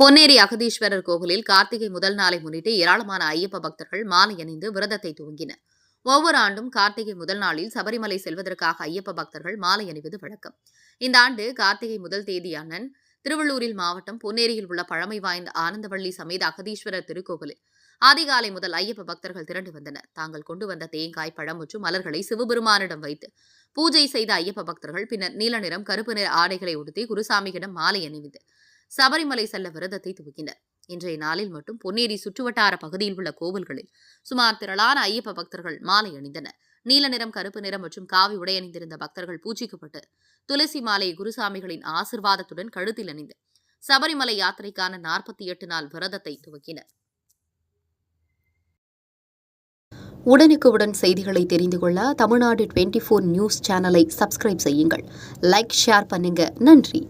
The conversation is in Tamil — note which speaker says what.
Speaker 1: பொன்னேரி அகதீஸ்வரர் கோவிலில் கார்த்திகை முதல் நாளை முன்னிட்டு ஏராளமான ஐயப்ப பக்தர்கள் மாலை அணிந்து விரதத்தை துவங்கினர். ஒவ்வொரு ஆண்டும் கார்த்திகை முதல் நாளில் சபரிமலை செல்வதற்காக ஐயப்ப பக்தர்கள் மாலை அணிவது வழக்கம். இந்த ஆண்டு கார்த்திகை முதல் தேதியான திருவள்ளூரில் மாவட்டம் பொன்னேரியில் உள்ள பழமை வாய்ந்த ஆனந்தவள்ளி சமேத அகதீஸ்வரர் திருக்கோவிலில் அதிகாலை முதல் ஐயப்ப பக்தர்கள் திரண்டு வந்தனர். தாங்கள் கொண்டு வந்த தேங்காய் பழம் மற்றும் மலர்களை சிவபெருமானிடம் வைத்து பூஜை செய்த ஐயப்ப பக்தர்கள் பின்னர் நீல நிறம் கருப்பு நிற ஆடைகளை உடுத்தி குருசாமியிடம் மாலை அணிவித்து சபரிமலை செல்ல விரதத்தை துவக்கினர். இன்றைய நாளில் மட்டும் பொன்னேரி சுற்றுவட்டார பகுதியில் உள்ள கோவில்களில் சுமார் திரளான ஐயப்ப பக்தர்கள் மாலை அணிந்தனர். நீல நிறம் கருப்பு நிறம் மற்றும் காவி உடை அணிந்திருந்த பக்தர்கள் பூஜிக்கப்பட்டு துளசி மாலை குருசாமிகளின் ஆசிர்வாதத்துடன் கழுத்தில் அணிந்து சபரிமலை யாத்திரைக்கான நாற்பத்தி எட்டு நாள் விரதத்தை துவக்கினர். உடனுக்குடன் செய்திகளை தெரிந்து கொள்ள தமிழ்நாடு டுவெண்ட்டி ஃபோர் நியூஸ் சேனலை சப்ஸ்கிரைப் செய்யுங்கள். லைக் ஷேர் பண்ணுங்க. நன்றி.